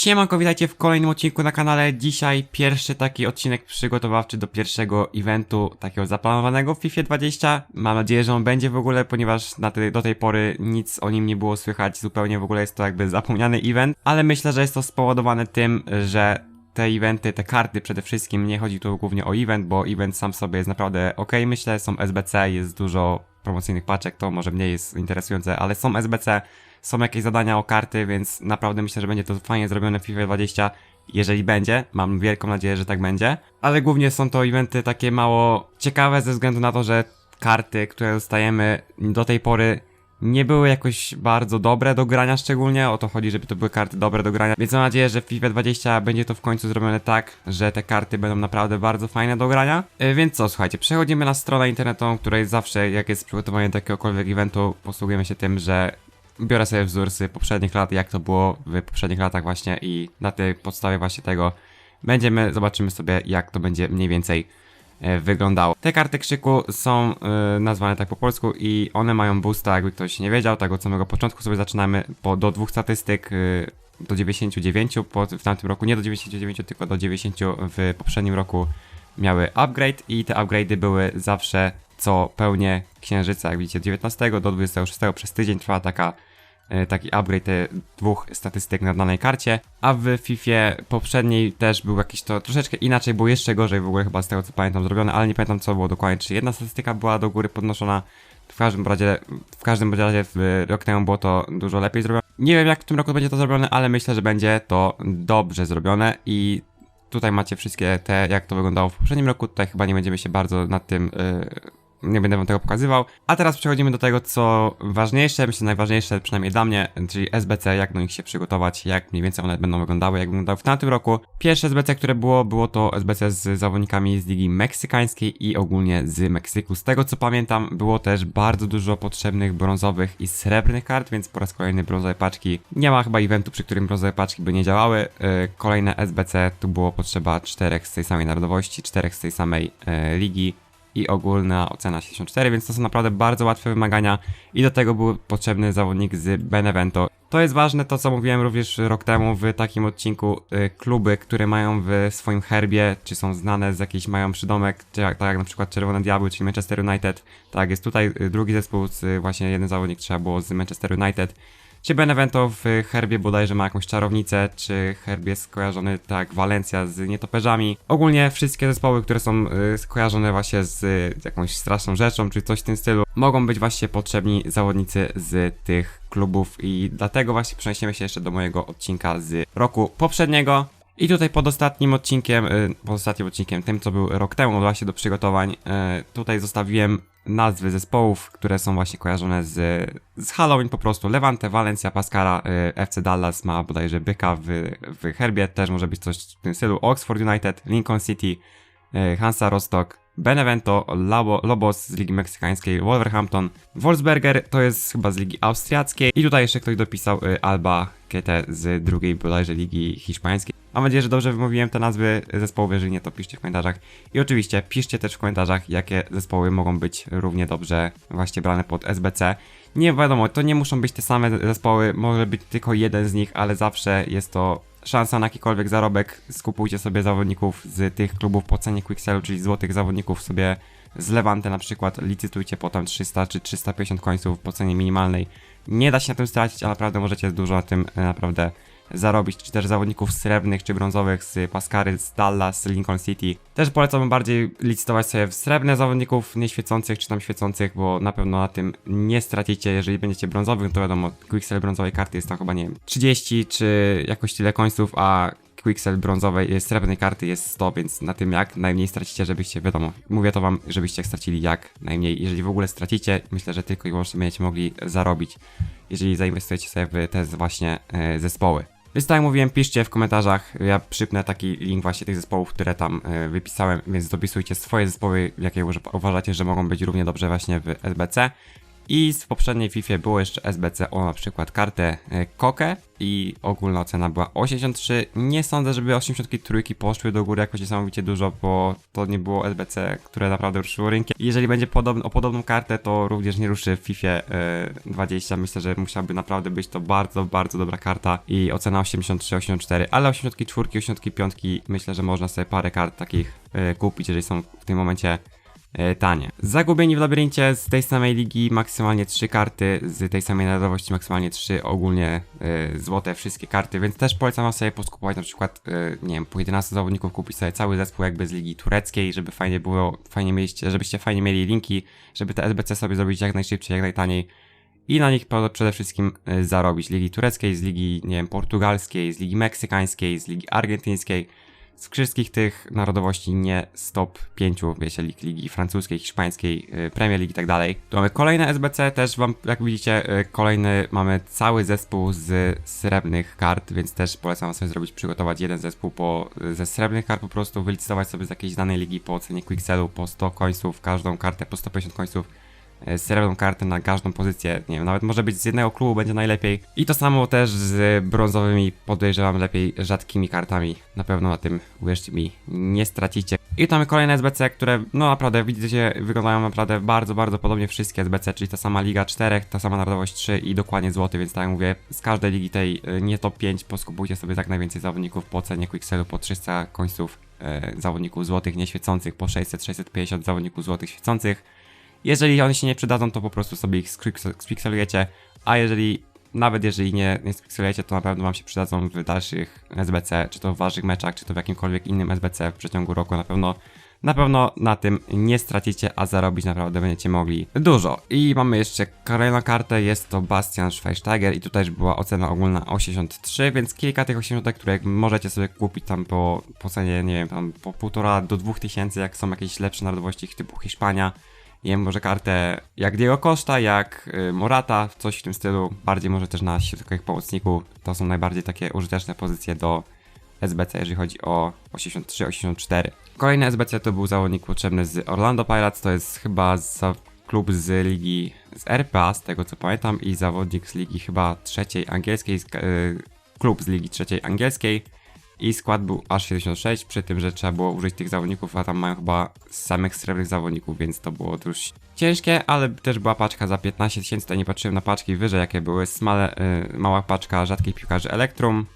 Siemanko, witajcie w kolejnym odcinku na kanale. Dzisiaj pierwszy taki odcinek przygotowawczy do pierwszego eventu, takiego zaplanowanego w FIFA 20. Mam nadzieję, że on będzie w ogóle, ponieważ na tej, do tej pory nic o nim nie było słychać, zupełnie w ogóle jest to jakby zapomniany event, ale myślę, że jest to spowodowane tym, że te eventy, te karty przede wszystkim, nie chodzi tu głównie o event, bo event sam sobie jest naprawdę ok, myślę, są SBC, jest dużo promocyjnych paczek, to może mniej jest interesujące, ale są SBC, są jakieś zadania o karty, więc naprawdę myślę, że będzie to fajnie zrobione w FIFA 20. Jeżeli będzie, mam wielką nadzieję, że tak będzie. Ale głównie są to eventy takie mało ciekawe ze względu na to, że karty, które dostajemy do tej pory nie były jakoś bardzo dobre do grania szczególnie, o to chodzi, żeby to były karty dobre do grania, więc mam nadzieję, że w FIFA 20 będzie to w końcu zrobione tak, że te karty będą naprawdę bardzo fajne do grania. Yy, Więc co, słuchajcie, przechodzimy na stronę internetową, której zawsze, jak jest przygotowanie takiegokolwiek eventu, posługujemy się tym, że biorę sobie wzór z poprzednich lat, jak to było w poprzednich latach właśnie i na tej podstawie właśnie tego będziemy, zobaczymy sobie jak to będzie mniej więcej e, wyglądało. Te karty krzyku są e, nazwane tak po polsku i one mają boosta, jakby ktoś nie wiedział, tak od samego początku sobie zaczynamy po, do dwóch statystyk, e, do 99 po, w tamtym roku, nie do 99, tylko do 90 w poprzednim roku miały upgrade i te upgrade'y były zawsze co pełnię księżyca, jak widzicie, od 19 do 26 przez tydzień trwa taka e, taki upgrade te dwóch statystyk na danej karcie, a w FIFA poprzedniej też był jakiś to troszeczkę inaczej, było jeszcze gorzej w ogóle chyba z tego co pamiętam zrobione, ale nie pamiętam co było dokładnie, czy jedna statystyka była do góry podnoszona, w każdym razie, w każdym razie w rok temu było to dużo lepiej zrobione. Nie wiem jak w tym roku będzie to zrobione, ale myślę, że będzie to dobrze zrobione i tutaj macie wszystkie te, jak to wyglądało w poprzednim roku, tutaj chyba nie będziemy się bardzo nad tym yy, nie będę wam tego pokazywał. A teraz przechodzimy do tego, co ważniejsze, myślę najważniejsze, przynajmniej dla mnie, czyli SBC, jak do nich się przygotować, jak mniej więcej one będą wyglądały, jak wyglądały w tamtym roku. Pierwsze SBC, które było, było to SBC z zawodnikami z Ligi Meksykańskiej i ogólnie z Meksyku. Z tego co pamiętam, było też bardzo dużo potrzebnych brązowych i srebrnych kart, więc po raz kolejny brązowe paczki. Nie ma chyba eventu, przy którym brązowe paczki by nie działały. Yy, Kolejne SBC, tu było potrzeba czterech z tej samej narodowości, czterech z tej samej yy, ligi i ogólna ocena 64, więc to są naprawdę bardzo łatwe wymagania i do tego był potrzebny zawodnik z Benevento. To jest ważne, to co mówiłem również rok temu w takim odcinku, y, kluby, które mają w swoim herbie, czy są znane z jakiejś, mają przydomek, czy tak jak na przykład Czerwone Diabły, czyli Manchester United, tak jest tutaj y, drugi zespół, y, właśnie jeden zawodnik trzeba było z Manchester United, czy Benevento w herbie bodajże ma jakąś czarownicę, czy herb jest skojarzony tak Walencja z nietoperzami. Ogólnie wszystkie zespoły, które są y, skojarzone właśnie z jakąś straszną rzeczą, czy coś w tym stylu, mogą być właśnie potrzebni zawodnicy z tych klubów i dlatego właśnie przeniesiemy się jeszcze do mojego odcinka z roku poprzedniego. I tutaj pod ostatnim odcinkiem, y, pod ostatnim odcinkiem, tym co był rok temu właśnie do przygotowań, y, tutaj zostawiłem nazwy zespołów, które są właśnie kojarzone z, z Halloween po prostu. Levante, Valencia, Pascara, y, FC Dallas ma bodajże byka w, w herbie, też może być coś w tym stylu. Oxford United, Lincoln City, y, Hansa Rostock, Benevento, Labo, Lobos z Ligi Meksykańskiej, Wolverhampton, Wolfsberger to jest chyba z Ligi Austriackiej i tutaj jeszcze ktoś dopisał y, Alba Kete z drugiej bodajże Ligi Hiszpańskiej. Mam nadzieję, że dobrze wymówiłem te nazwy zespołów, jeżeli nie to piszcie w komentarzach. I oczywiście piszcie też w komentarzach, jakie zespoły mogą być równie dobrze właśnie brane pod SBC. Nie wiadomo, to nie muszą być te same zespoły, może być tylko jeden z nich, ale zawsze jest to szansa na jakikolwiek zarobek. Skupujcie sobie zawodników z tych klubów po cenie Quickselu, czyli złotych zawodników sobie z Levante na przykład, licytujcie potem 300 czy 350 końców po cenie minimalnej. Nie da się na tym stracić, ale naprawdę możecie dużo na tym e, naprawdę zarobić, czy też zawodników srebrnych czy brązowych z Pascary, z Dallas, z Lincoln City. Też polecam bardziej licytować sobie w srebrne zawodników nieświecących czy tam świecących, bo na pewno na tym nie stracicie. Jeżeli będziecie brązowych, to wiadomo, Quicksell brązowej karty jest tam chyba, nie wiem, 30 czy jakoś tyle końców, a Quicksell brązowej, jest srebrnej karty jest 100, więc na tym jak najmniej stracicie, żebyście, wiadomo, mówię to wam, żebyście stracili jak najmniej. Jeżeli w ogóle stracicie, myślę, że tylko i wyłącznie będziecie mogli zarobić, jeżeli zainwestujecie sobie w te właśnie e, zespoły. Więc tak jak mówiłem, piszcie w komentarzach, ja przypnę taki link właśnie tych zespołów, które tam e, wypisałem, więc dopisujcie swoje zespoły, jakie uważacie, że mogą być równie dobrze właśnie w SBC. I z poprzedniej FIFA było jeszcze SBC o na przykład kartę e, Kokę i ogólna ocena była 83. Nie sądzę, żeby 83 poszły do góry jakoś niesamowicie dużo, bo to nie było SBC, które naprawdę ruszyło rynkiem. Jeżeli będzie podobny, o podobną kartę, to również nie ruszy w FIFA e, 20. Myślę, że musiałaby naprawdę być to bardzo, bardzo dobra karta i ocena 83, 84, ale 84, 85 myślę, że można sobie parę kart takich e, kupić, jeżeli są w tym momencie e, tanie. Zagubieni w labiryncie z tej samej ligi maksymalnie 3 karty, z tej samej narodowości maksymalnie 3 ogólnie e, złote wszystkie karty, więc też polecam sobie poskupować na przykład, e, nie wiem, po 11 zawodników kupić sobie cały zespół jakby z ligi tureckiej, żeby fajnie było, fajnie mieliście, żebyście fajnie mieli linki, żeby te SBC sobie zrobić jak najszybciej, jak najtaniej i na nich przede wszystkim e, zarobić. Ligi tureckiej, z ligi, nie wiem, portugalskiej, z ligi meksykańskiej, z ligi argentyńskiej, z wszystkich tych narodowości nie z top 5, wiecie, lig, ligi francuskiej, hiszpańskiej, y, Premier League i tak dalej. Tu mamy kolejne SBC, też wam, jak widzicie, y, kolejny, mamy cały zespół z srebrnych kart, więc też polecam sobie zrobić, przygotować jeden zespół po, y, ze srebrnych kart po prostu, wylicytować sobie z jakiejś danej ligi po ocenie Quickselu, po 100 końców, każdą kartę po 150 końców srebrną kartę na każdą pozycję, nie wiem, nawet może być z jednego klubu będzie najlepiej. I to samo też z brązowymi, podejrzewam lepiej rzadkimi kartami. Na pewno na tym, uwierzcie mi, nie stracicie. I tu mamy kolejne SBC, które no naprawdę widzicie, wyglądają naprawdę bardzo, bardzo podobnie wszystkie SBC, czyli ta sama Liga 4, ta sama Narodowość 3 i dokładnie złoty, więc tak jak mówię, z każdej ligi tej y, nie top 5 poskupujcie sobie tak najwięcej zawodników po cenie Quickselu po 300 końców e, zawodników złotych nieświecących, po 600-650 zawodników złotych świecących. Jeżeli one się nie przydadzą, to po prostu sobie ich spikselujecie, a jeżeli nawet jeżeli nie, nie spikselujecie, to na pewno wam się przydadzą w dalszych SBC, czy to w waszych meczach, czy to w jakimkolwiek innym SBC w przeciągu roku na pewno. Na pewno na tym nie stracicie, a zarobić naprawdę będziecie mogli dużo. I mamy jeszcze kolejną kartę, jest to Bastian Schweinsteiger i tutaj już była ocena ogólna 83, więc kilka tych 80, które możecie sobie kupić tam po, po cenie, nie wiem, tam po półtora do dwóch tysięcy, jak są jakieś lepsze narodowości typu Hiszpania, wiem, może kartę jak Diego Costa, jak y, Morata, coś w tym stylu. Bardziej może też na środkowych pomocników. To są najbardziej takie użyteczne pozycje do SBC, jeżeli chodzi o 83-84. Kolejny SBC to był zawodnik potrzebny z Orlando Pirates, to jest chyba za klub z ligi z RPA, z tego co pamiętam, i zawodnik z ligi chyba trzeciej angielskiej, y, klub z ligi trzeciej angielskiej. I skład był aż 76, przy tym, że trzeba było użyć tych zawodników, a tam mają chyba samych srebrnych zawodników, więc to było dość ciężkie, ale też była paczka za 15 tysięcy, tutaj nie patrzyłem na paczki wyżej, jakie były, smale, y, mała paczka rzadkich piłkarzy Elektrum,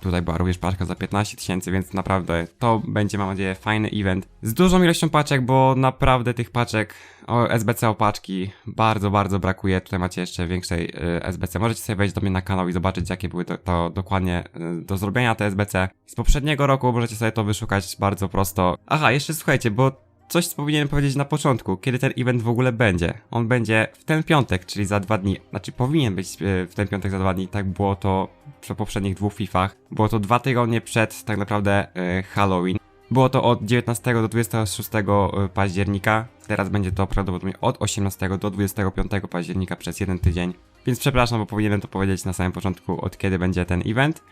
Tutaj była również paczka za 15 tysięcy, więc naprawdę to będzie, mam nadzieję, fajny event. Z dużą ilością paczek, bo naprawdę tych paczek, o SBC o paczki, bardzo, bardzo brakuje. Tutaj macie jeszcze większej y, SBC. Możecie sobie wejść do mnie na kanał i zobaczyć, jakie były to, to dokładnie y, do zrobienia te SBC. Z poprzedniego roku możecie sobie to wyszukać bardzo prosto. Aha, jeszcze słuchajcie, bo coś powinienem powiedzieć na początku, kiedy ten event w ogóle będzie. On będzie w ten piątek, czyli za dwa dni. Znaczy powinien być e, w ten piątek za dwa dni, tak było to przy poprzednich dwóch FIFach. Było to dwa tygodnie przed tak naprawdę e, Halloween. Było to od 19 do 26 października. Teraz będzie to prawdopodobnie od 18 do 25 października przez jeden tydzień. Więc przepraszam, bo powinienem to powiedzieć na samym początku, od kiedy będzie ten event.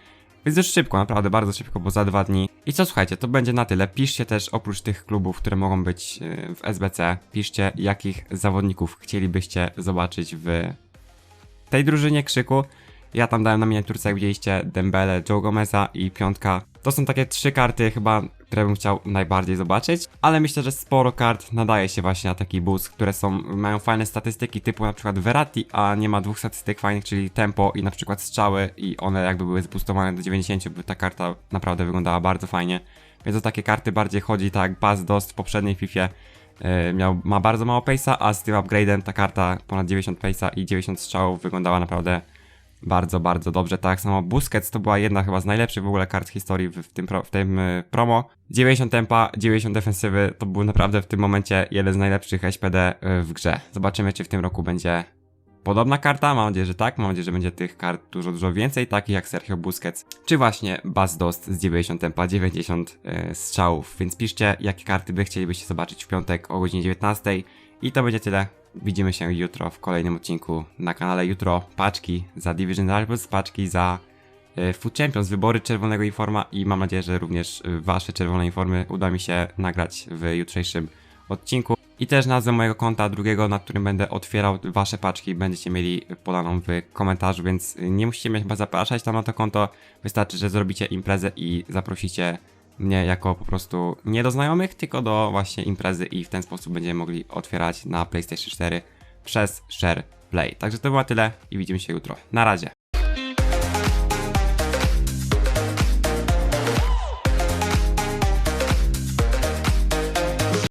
Więc już szybko, naprawdę bardzo szybko, bo za dwa dni. I co słuchajcie, to będzie na tyle. Piszcie też oprócz tych klubów, które mogą być yy, w SBC, piszcie jakich zawodników chcielibyście zobaczyć w tej drużynie krzyku. Ja tam dałem na miniaturce, jak widzieliście, Dembele, Joe Gomeza i piątka. To są takie trzy karty chyba, które bym chciał najbardziej zobaczyć, ale myślę, że sporo kart nadaje się właśnie na taki boost, które są, mają fajne statystyki typu na przykład Verratti, a nie ma dwóch statystyk fajnych, czyli tempo i na przykład strzały i one jakby były zboostowane do 90, by ta karta naprawdę wyglądała bardzo fajnie. Więc o takie karty bardziej chodzi, tak jak Buzz Dost w poprzedniej Fifie yy, miał, ma bardzo mało pace'a, a z tym upgrade'em ta karta ponad 90 pace'a i 90 strzałów wyglądała naprawdę bardzo, bardzo dobrze. Tak samo Busquets to była jedna chyba z najlepszych w ogóle kart historii w, w tym, pro, w tym y, promo. 90 tempa, 90 defensywy to był naprawdę w tym momencie jeden z najlepszych SPD y, w grze. Zobaczymy, czy w tym roku będzie podobna karta. Mam nadzieję, że tak. Mam nadzieję, że będzie tych kart dużo, dużo więcej, takich jak Sergio Busquets, czy właśnie Buzz Dost z 90 tempa, 90 y, strzałów. Więc piszcie, jakie karty by chcielibyście zobaczyć w piątek o godzinie 19. I to będzie tyle. Widzimy się jutro w kolejnym odcinku na kanale. Jutro paczki za Division Rivals, paczki za e, Food Champions, wybory czerwonego informa i mam nadzieję, że również wasze czerwone informy uda mi się nagrać w jutrzejszym odcinku. I też nazwę mojego konta drugiego, na którym będę otwierał wasze paczki, będziecie mieli podaną w komentarzu, więc nie musicie mnie chyba zapraszać tam na to konto. Wystarczy, że zrobicie imprezę i zaprosicie mnie jako po prostu nie do znajomych, tylko do właśnie imprezy i w ten sposób będziemy mogli otwierać na PlayStation 4 przez Share Play. Także to było tyle i widzimy się jutro. Na razie.